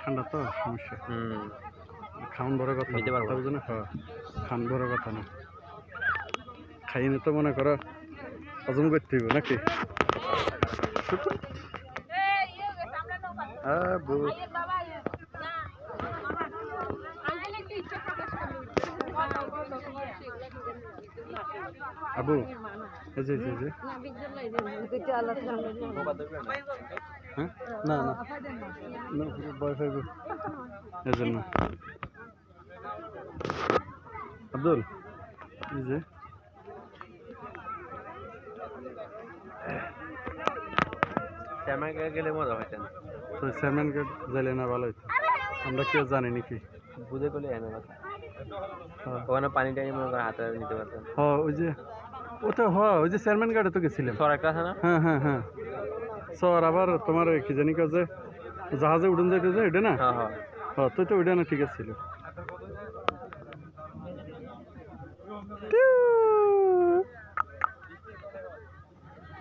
ঠান্ডা তো সমস্যা হুম খাওয়ান বড় কথা নিতে পারব। বুঝো না হ্যাঁ খান বড় কথা না খাইনি তো মনে করো হজম করতে হইব নাকি হ্যাঁ আবু যে, এই যে হ্যাঁ? না না। না ভয় পাইব। এই জন্য আব্দুল এই যে। শ্যামাকে গেলে মজা হইতেন তো চেয়ারম্যান গেট না ভালো হইতো। আমরা কেউ জানি নাকি। বুঝে করলে এনে কথা। ওখানে পানি টানি মনে করে হাতে নিতে পারতেন। হ ওই যে ওটা হ ওই যে চেয়ারম্যান গার্ডে তো গেছিলাম সর একটা আছে না? হ্যাঁ হ্যাঁ হ্যাঁ। সর আবার তোমার কি জানি কাজে জাহাজে উড়ন যাইতে যে ওইটা না? হ্যাঁ হ্যাঁ। হ্যাঁ তুই তো ওইটা না ঠিক আছে ছিল।